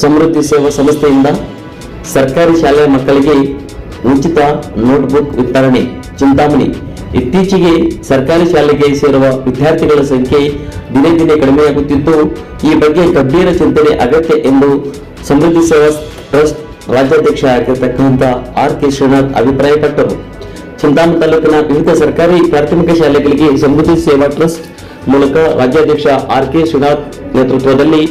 ಸಮೃದ್ಧಿ ಸೇವಾ ಸಂಸ್ಥೆಯಿಂದ ಸರ್ಕಾರಿ ಶಾಲೆಯ ಮಕ್ಕಳಿಗೆ ಉಚಿತ ನೋಟ್ಬುಕ್ ವಿತರಣೆ, ಚಿಂತಾಮಣಿ. ಇತ್ತೀಚೆಗೆ ಸರ್ಕಾರಿ ಶಾಲೆಗೆ ಸೇರುವ ವಿದ್ಯಾರ್ಥಿಗಳ ಸಂಖ್ಯೆ ದಿನೇ ದಿನೇ ಕಡಿಮೆಯಾಗುತ್ತಿದ್ದು, ಈ ಬಗ್ಗೆ ಗಂಭೀರ ಚಿಂತನೆ ಅಗತ್ಯ ಎಂದು ಸಮೃದ್ಧಿ ಸೇವಾ ಟ್ರಸ್ಟ್ ರಾಜ್ಯಾಧ್ಯಕ್ಷ ಆಗಿರತಕ್ಕಂಥ ಆರ್ ಕೆ ಶ್ರೀನಾಥ್ ಅಭಿಪ್ರಾಯಪಟ್ಟರು. ಚಿಂತಾಮಣಿ ತಾಲೂಕಿನ ವಿವಿಧ ಸರ್ಕಾರಿ ಪ್ರಾಥಮಿಕ ಶಾಲೆಗಳಿಗೆ ಸಮೃದ್ಧಿ ಸೇವಾ ಟ್ರಸ್ಟ್ ಮೂಲಕ ರಾಜ್ಯಾಧ್ಯಕ್ಷ ಆರ್ ಕೆ ಶ್ರೀನಾಥ್ ನೇತೃತ್ವದಲ್ಲಿ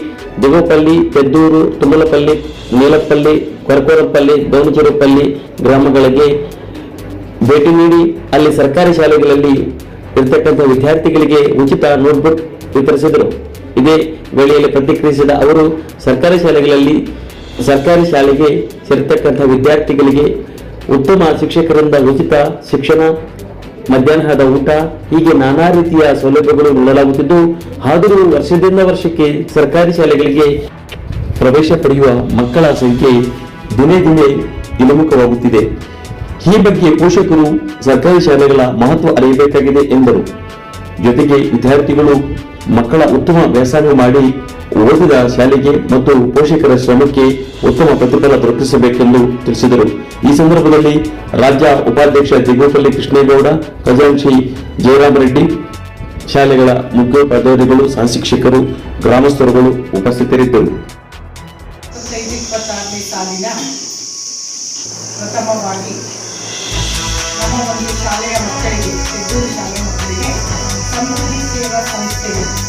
ದೇವಪಲ್ಲಿ, ಪೆದ್ದೂರು, ತುಮಲಪಲ್ಲಿ ನೀಲಪಲ್ಲಿ ಕೊರಕೋರಪಲ್ಲಿ ದೋಣಚಿರುಪಲ್ಲಿ ಗ್ರಾಮಗಳಿಗೆ ಭೇಟಿ ನೀಡಿ ಅಲ್ಲಿ ಸರ್ಕಾರಿ ಶಾಲೆಗಳಲ್ಲಿ ಇರತಕ್ಕಂಥ ವಿದ್ಯಾರ್ಥಿಗಳಿಗೆ ಉಚಿತ ನೋಟ್ಬುಕ್ ವಿತರಿಸಿದರು. ಇದೇ ವೇಳೆಯಲ್ಲಿ ಪ್ರತಿಕ್ರಿಯಿಸಿದ ಅವರು, ಸರ್ಕಾರಿ ಶಾಲೆಗಳಲ್ಲಿ ಸರ್ಕಾರಿ ಶಾಲೆಗೆ ಸೇರತಕ್ಕಂಥ ವಿದ್ಯಾರ್ಥಿಗಳಿಗೆ ಉತ್ತಮ ಶಿಕ್ಷಕರಿಂದ ಉಚಿತ ಶಿಕ್ಷಣ ಮಧ್ಯಾಹ್ನದ ಊಟ, ಹೀಗೆ ನಾನಾ ರೀತಿಯ ಸೌಲಭ್ಯಗಳು ನೀಡಲಾಗುತ್ತಿದ್ದು, ಆದರೂ ವರ್ಷದಿಂದ ವರ್ಷಕ್ಕೆ ಸರ್ಕಾರಿ ಶಾಲೆಗಳಿಗೆ ಪ್ರವೇಶ ಪಡೆಯುವ ಮಕ್ಕಳ ಸಂಖ್ಯೆ ದಿನೇ ದಿನೇ ಇಳಿಮುಖವಾಗುತ್ತಿದೆ. ಈ ಬಗ್ಗೆ ಪೋಷಕರು ಸರ್ಕಾರಿ ಶಾಲೆಗಳ ಮಹತ್ವ ಅರಿಯಬೇಕಾಗಿದೆ ಎಂದರು. ಜೊತೆಗೆ ವಿದ್ಯಾರ್ಥಿಗಳು ಮಕ್ಕಳ ಉತ್ತಮ ವ್ಯಾಸಂಗ ಮಾಡಿ ಓದಿದ ಶಾಲೆಗೆ ಮತ್ತು ಪೋಷಕರ ಶ್ರಮಕ್ಕೆ ಉತ್ತಮ ಪ್ರತಿಫಲ ದೊರಕಿಸಬೇಕೆಂದು ತಿಳಿಸಿದರು. ಈ ಸಂದರ್ಭದಲ್ಲಿ ರಾಜ್ಯ ಉಪಾಧ್ಯಕ್ಷ ದಿಗೋಪಲ್ಲಿ ಕೃಷ್ಣೇಗೌಡ, ಖಜಾಂಚಿ ಜಯರಾಮ ರೆಡ್ಡಿ ಶಾಲೆಗಳ ಮುಖ್ಯೋಪಾಧ್ಯಾಯರುಗಳು, ಸಹಶಿಕ್ಷಕರು, ಗ್ರಾಮಸ್ಥರುಗಳು ಉಪಸ್ಥಿತರಿದ್ದರು. ಪ್ರಥಮವಾಗಿ ನಮ್ಮ ಒಂದು ಶಾಲೆಯ ಮಕ್ಕಳಿಗೆ ಸಿದ್ದೂರು ಶಾಲೆ ಮಕ್ಕಳಿಗೆ ಸಮೃದ್ಧಿ ಸೇವಾ ವತಿಯಿಂದ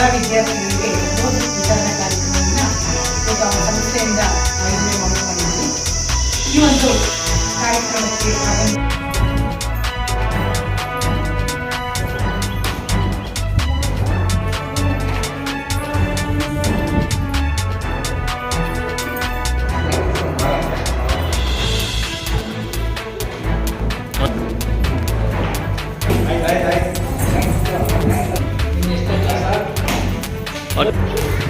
ಎಲ್ಲ ವಿದ್ಯಾರ್ಥಿಗಳಿಗೆ ನೋಟ್ ವಿತರಣಾ ಕಾರ್ಯಕ್ರಮವನ್ನು ಇವತ್ತು ಆ ಸಂಸ್ಥೆಯಿಂದ ಆಯೋಜನೆ ಮಾಡಿಕೊಂಡಿದ್ದೀವಿ ಈ ಒಂದು ಕಾರ್ಯಕ್ರಮಕ್ಕೆ on